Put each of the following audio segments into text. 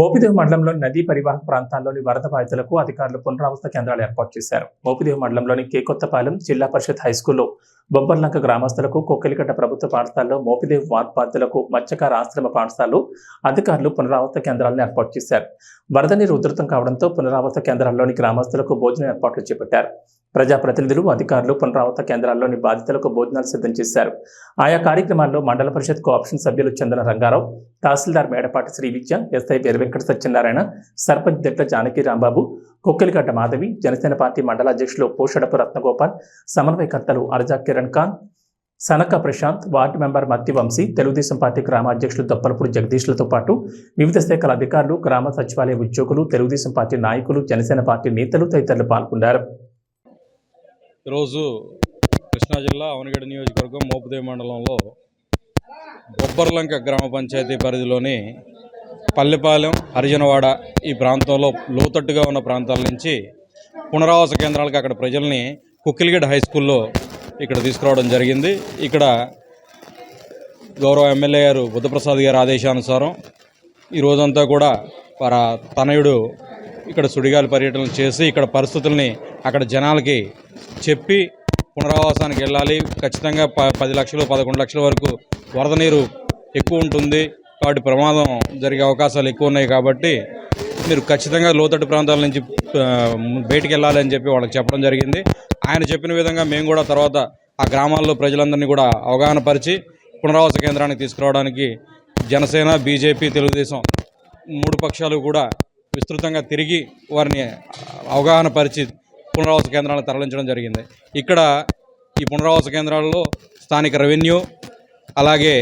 మోపిదేవి మండలంలోని నదీ పరివాహక ప్రాంతాల్లోని వరద బాధితులకు అధికారులు పునరావాస కేంద్రాలు ఏర్పాటు చేశారు. మోపిదేవి మండలంలోని కే కొత్తపాలెం జిల్లా పరిషత్ హైస్కూల్లో బొబ్బర్లంక గ్రామస్తులకు కొక్కలిగడ్డ ప్రభుత్వ పాఠశాలలో మోపిదేవి వార్డ్ బాధితులకు మత్స్యకార ఆశ్రమ పాఠశాలలో అధికారులు పునరావాస కేంద్రాలను ఏర్పాటు చేశారు. వరద నీరు ఉధృతం కావడంతో పునరావాస కేంద్రాల్లోని గ్రామస్తులకు భోజనం ఏర్పాట్లు చేపట్టారు. ప్రజాప్రతినిధులు అధికారులు పునరావృత కేంద్రాల్లోని బాధితులకు భోజనాలు సిద్ధం చేశారు. ఆయా కార్యక్రమాల్లో మండల పరిషత్ కోఆప్షన్ సభ్యులు చందన రంగారావు తహసీల్దార్ మేడపాటి శ్రీ విద్య ఎస్ఐ వీర వెంకట సత్యనారాయణ సర్పంచ్ దెట్ల జానకి రాంబాబు కుక్కెలిగడ్డ మాధవి జనసేన పార్టీ మండల అధ్యక్షులు పోషడపు రత్నగోపాల్ సమన్వయకర్తలు Arja Kiran Khan Sanaka Prashanth ward member Matti Vamsi Telugu Desam party గ్రామ అధ్యక్షులు దొప్పలపూడి జగదీష్లతో పాటు వివిధ శాఖల అధికారులు గ్రామ సచివాలయ ఉద్యోగులు తెలుగుదేశం పార్టీ నాయకులు జనసేన పార్టీ నేతలు తదితరులు పాల్గొన్నారు. ఈరోజు కృష్ణా జిల్లా అవనగడ్డ నియోజకవర్గం మోపుదేవి మండలంలో బొబ్బర్లంక గ్రామ పంచాయతీ పరిధిలోని పల్లెపాలెం హరిజనవాడ ఈ ప్రాంతంలో లోతట్టుగా ఉన్న ప్రాంతాల నుంచి పునరావాస కేంద్రాలకు అక్కడ ప్రజల్ని కుక్కిలిగడ్డ హై స్కూల్లో ఇక్కడ తీసుకురావడం జరిగింది. ఇక్కడ గౌరవ ఎమ్మెల్యే గారు బుద్ధప్రసాద్ గారి ఆదేశానుసారం ఈ రోజంతా కూడా వారి తనయుడు ఇక్కడ సుడిగాలి పర్యటనలు చేసి ఇక్కడ పరిస్థితుల్ని అక్కడ జనాలకి చెప్పి పునరావాసానికి వెళ్ళాలి. ఖచ్చితంగా ప పది లక్షలు పదకొండు లక్షల వరకు వరద నీరు ఎక్కువ ఉంటుంది. కాబట్టి ప్రమాదం జరిగే అవకాశాలు ఎక్కువ ఉన్నాయి కాబట్టి మీరు ఖచ్చితంగా లోతట్టు ప్రాంతాల నుంచి బయటికి వెళ్ళాలి అని చెప్పి వాళ్ళకి చెప్పడం జరిగింది. ఆయన చెప్పిన విధంగా మేము కూడా తర్వాత ఆ గ్రామాల్లో ప్రజలందరినీ కూడా అవగాహన పరిచి పునరావాస కేంద్రానికి తీసుకురావడానికి జనసేన బీజేపీ తెలుగుదేశం మూడు పక్షాలు కూడా విస్తృతంగా తిరిగి వారిని అవగాహన పరిచి పునరావాస కేంద్రాలను తరలించడం జరిగింది. ఇక్కడ ఈ పునరావాస కేంద్రాల్లో స్థానిక రెవెన్యూ అలాగే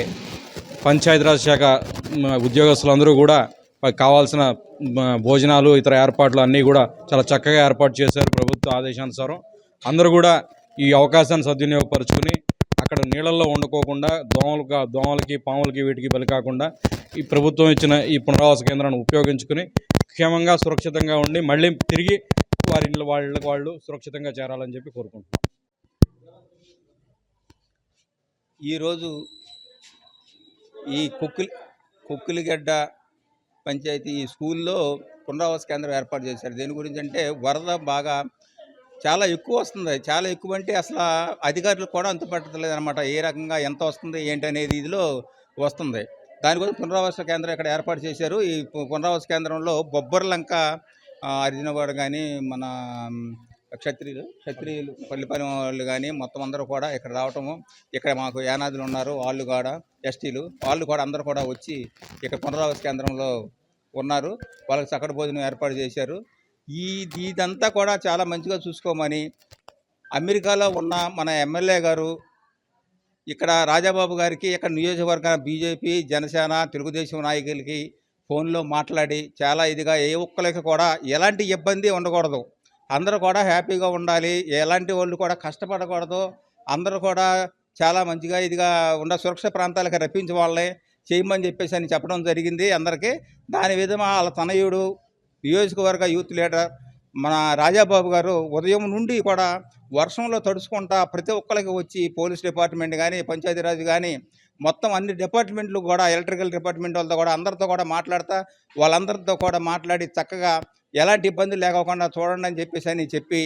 పంచాయతీరాజ్ శాఖ ఉద్యోగస్తులందరూ కూడా కావాల్సిన భోజనాలు ఇతర ఏర్పాట్లు అన్నీ కూడా చాలా చక్కగా ఏర్పాటు చేశారు ప్రభుత్వ ఆదేశానుసారం. అందరూ కూడా ఈ అవకాశాన్ని సద్వినియోగపరుచుకుని అక్కడ నీళ్ళల్లో వండుకోకుండా దోమలు దోమలకి పాములకి వీటికి బలి కాకుండా ఈ ప్రభుత్వం ఇచ్చిన ఈ పునరావాస కేంద్రాన్ని ఉపయోగించుకుని క్షేమంగా సురక్షితంగా ఉండి మళ్ళీ తిరిగి వారి ఇళ్ళ వాళ్ళకి వాళ్ళు సురక్షితంగా చేరాలని చెప్పి కోరుకుంటున్నాం. ఈరోజు ఈ కుక్కిలి కుక్కిలిగడ్డ పంచాయతీ ఈ స్కూల్లో పునరావాస కేంద్రం ఏర్పాటు చేశారు. దేని గురించి అంటే వరద బాగా చాలా ఎక్కువ వస్తుంది. చాలా ఎక్కువ అంటే అసలు అధికారులు కూడా అంతు అనమాట ఏ రకంగా ఎంత వస్తుంది ఏంటి అనేది ఇదిలో వస్తుంది. దానికోసం పునరావాస కేంద్రం ఇక్కడ ఏర్పాటు చేశారు. ఈ పునరావాస కేంద్రంలో బొబ్బర్లంక ఆ, కానీ మన క్షత్రియులు క్షత్రియులు పల్లిపాలెం వాళ్ళు కానీ మొత్తం అందరూ కూడా ఇక్కడ రావటము ఇక్కడ మాకు యానాదులు ఉన్నారు వాళ్ళు కూడా ఎస్టీలు వాళ్ళు కూడా అందరూ కూడా వచ్చి ఇక్కడ పునరావాస కేంద్రంలో ఉన్నారు. వాళ్ళకి సకట భోజనం ఏర్పాటు చేశారు. ఈ ఇదంతా కూడా చాలా మంచిగా చూసుకోమని అమెరికాలో ఉన్న మన ఎమ్మెల్యే గారు ఇక్కడ రాజాబాబు గారికి ఇక్కడ నియోజకవర్గ బీజేపీ జనసేన తెలుగుదేశం నాయకులకి ఫోన్లో మాట్లాడి చాలా ఇదిగా ఏ ఒక్కరికి కూడా ఎలాంటి ఇబ్బంది ఉండకూడదు. అందరూ కూడా హ్యాపీగా ఉండాలి. ఎలాంటి వాళ్ళు కూడా కష్టపడకూడదు. అందరూ కూడా చాలా మంచిగా ఇదిగా ఉన్న సురక్ష ప్రాంతాలకు రప్పించే వాళ్ళని చేయమని చెప్పేసి అని చెప్పడం జరిగింది అందరికీ. దాని విధంగా వాళ్ళ తనయుడు నియోజకవర్గ యూత్ లీడర్ మన రాజాబాబు గారు ఉదయం నుండి కూడా వర్షంలో తడుచుకుంటా ప్రతి ఒక్కరికి వచ్చి పోలీస్ డిపార్ట్మెంట్ కానీ పంచాయతీరాజ్ కానీ మొత్తం అన్ని డిపార్ట్మెంట్లు కూడా ఎలక్ట్రికల్ డిపార్ట్మెంట్ వాళ్ళతో కూడా అందరితో కూడా మాట్లాడతా వాళ్ళందరితో కూడా మాట్లాడి చక్కగా ఎలాంటి ఇబ్బంది లేకోకుండా చూడండి అని చెప్పేసి అని చెప్పి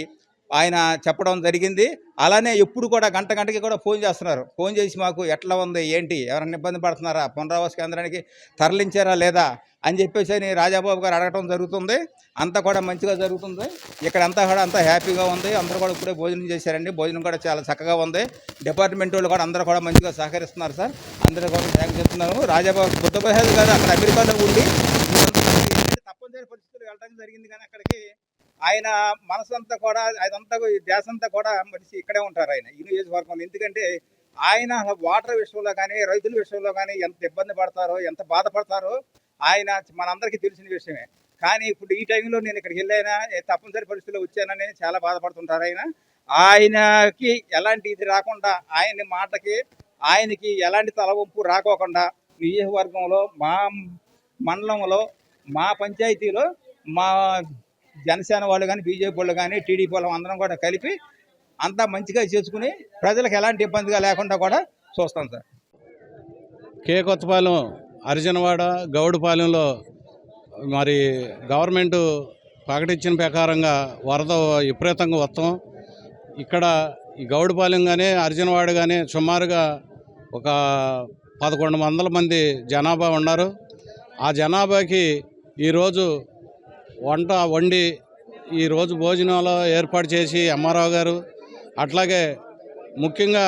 ఆయన చెప్పడం జరిగింది. అలానే ఎప్పుడు కూడా గంట గంటకి కూడా ఫోన్ చేస్తున్నారు. ఫోన్ చేసి మాకు ఎట్లా ఉంది ఏంటి ఎవరైనా ఇబ్బంది పడుతున్నారా పునరావాస కేంద్రానికి తరలించారా లేదా అని చెప్పేసి అని రాజాబాబు గారు అడగటం జరుగుతుంది. అంతా కూడా మంచిగా జరుగుతుంది. ఇక్కడ అంతా కూడా అంతా హ్యాపీగా ఉంది. అందరూ కూడా ఇప్పుడే భోజనం చేశారండి. భోజనం కూడా చాలా చక్కగా ఉంది. డిపార్ట్మెంట్ వాళ్ళు కూడా అందరూ కూడా మంచిగా సహకరిస్తున్నారు సార్. అందరూ కూడా థ్యాంక్ చెప్తున్నాను. రాజాబాబు బుద్ధప్రసాద్ గారు అక్కడ అమెరికాలో ఉండి తప్పనిసరి పరిస్థితులు వెళ్ళడానికి జరిగింది కానీ అక్కడికి ఆయన మనసంతా కూడా అదంతా దేశంతా కూడా మనిషి ఇక్కడే ఉంటారు ఆయన ఈ నియోజకవర్గంలో. ఎందుకంటే ఆయన వాటర్ విషయంలో కానీ రైతుల విషయంలో కానీ ఎంత ఇబ్బంది పడతారో ఎంత బాధపడతారో ఆయన మనందరికీ తెలిసిన విషయమే. కానీ ఇప్పుడు ఈ టైంలో నేను ఇక్కడికి వెళ్ళైనా తప్పనిసరి పరిస్థితుల్లో వచ్చానని చాలా బాధపడుతుంటారు ఆయన. ఆయనకి ఎలాంటి ఇది రాకుండా ఆయన మాటకి ఆయనకి ఎలాంటి తలవంపు రాకోకుండా నియోజకవర్గంలో మా మండలంలో మా పంచాయతీలో మా జనసేన వాళ్ళు కానీ బీజేపీ వాళ్ళు కానీ టీడీపీ వాళ్ళు అందరం కూడా కలిపి అంతా మంచిగా చేసుకుని ప్రజలకు ఎలాంటి ఇబ్బందిగా లేకుండా కూడా చూస్తాం సార్. కే. కొత్తపాలెం అర్జునవాడ గౌడపాలెంలో మరి గవర్నమెంట్ ప్రకటించిన ప్రకారంగా వరద విపరీతంగా వస్తాం. ఇక్కడ ఈ గౌడపాలెం కానీ అర్జునవాడ కానీ సుమారుగా ఒక పదకొండు వందల మంది జనాభా ఉన్నారు. ఆ జనాభాకి ఈరోజు వంట వండి ఈరోజు భోజనాలు ఏర్పాటు చేసి అమ్మారావు గారు అట్లాగే ముఖ్యంగా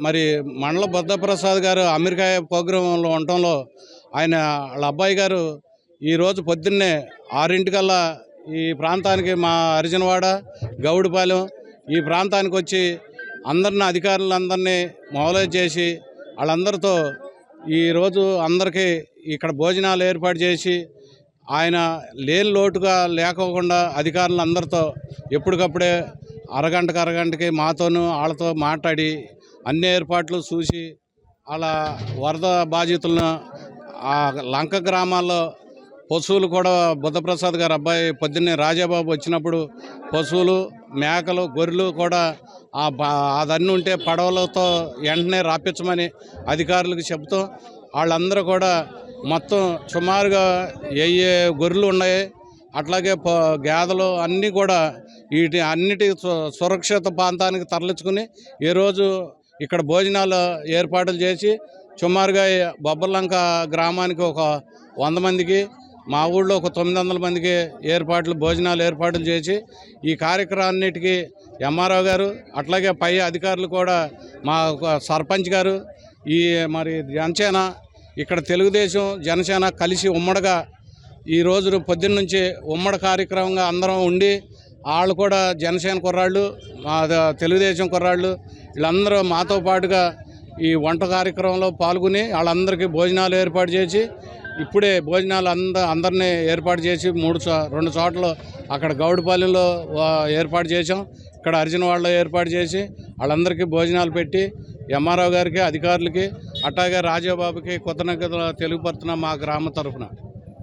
మరి మండల బుద్ధప్రసాద్ గారు అమెరికా ప్రోగ్రాంలో ఉండటంలో ఆయన వాళ్ళ అబ్బాయి గారు ఈరోజు పొద్దున్నే ఆరింటికల్లా ఈ ప్రాంతానికి మా అర్జునవాడ గౌడిపాలెం ఈ ప్రాంతానికి వచ్చి అందరిని అధికారులందరినీ మొబలైజ్ చేసి వాళ్ళందరితో ఈరోజు అందరికీ ఇక్కడ భోజనాలు ఏర్పాటు చేసి ఆయన లేని లోటుగా లేకోకుండా అధికారులు అందరితో ఎప్పటికప్పుడే అరగంటకు అరగంటకి మాతోనూ వాళ్ళతో మాట్లాడి అన్ని ఏర్పాట్లు చూసి అలా వరద బాధితులను ఆ లంక గ్రామాల్లో పశువులు కూడా బుద్ధప్రసాద్ గారు అబ్బాయి పొద్దున్నే రాజాబాబు వచ్చినప్పుడు పశువులు మేకలు గొర్రెలు కూడా ఆ అదన్నీ ఉంటే పడవలతో వెంటనే రాపించమని అధికారులకు చెబుతూ వాళ్ళందరూ కూడా మొత్తం సుమారుగా ఏ ఏ గొర్రెలు ఉన్నాయి అట్లాగే గేదలు గేదెలు అన్నీ కూడా వీటి అన్నిటి సు- సురక్షిత ప్రాంతానికి తరలించుకుని ఈరోజు ఇక్కడ భోజనాలు ఏర్పాట్లు చేసి సుమారుగా బొబ్బర్లంక గ్రామానికి ఒక వంద మందికి మా ఊళ్ళో ఒక తొమ్మిది వందల మందికి ఏర్పాట్లు భోజనాలు ఏర్పాట్లు చేసి ఈ కార్యక్రమాన్నిటికీ ఎంఆర్ఓ గారు అట్లాగే పై అధికారులు కూడా మా సర్పంచ్ గారు ఈ మరి జనసేన ఇక్కడ తెలుగుదేశం జనసేన కలిసి ఉమ్మడిగా ఈ రోజు పొద్దున్న నుంచి ఉమ్మడి కార్యక్రమంగా అందరం ఉండి వాళ్ళు కూడా జనసేన కుర్రాళ్ళు మా తెలుగుదేశం కుర్రాళ్ళు వీళ్ళందరూ మాతో పాటుగా ఈ వంట కార్యక్రమంలో పాల్గొని వాళ్ళందరికీ భోజనాలు ఏర్పాటు చేసి ఇప్పుడే భోజనాలు అంద అందరినీ ఏర్పాటు చేసి మూడు చో రెండు చోట్ల అక్కడ గౌడపల్లిలో ఏర్పాటు చేసాం ఇక్కడ అర్జునవాడలో ఏర్పాటు చేసి వాళ్ళందరికీ భోజనాలు పెట్టి ఎంఆర్ఓ గారికి అధికారులకి అట్లాగే రాజాబాబుకి కృతజ్ఞతలు తెలుగుపడుతున్న మా గ్రామ తరఫున.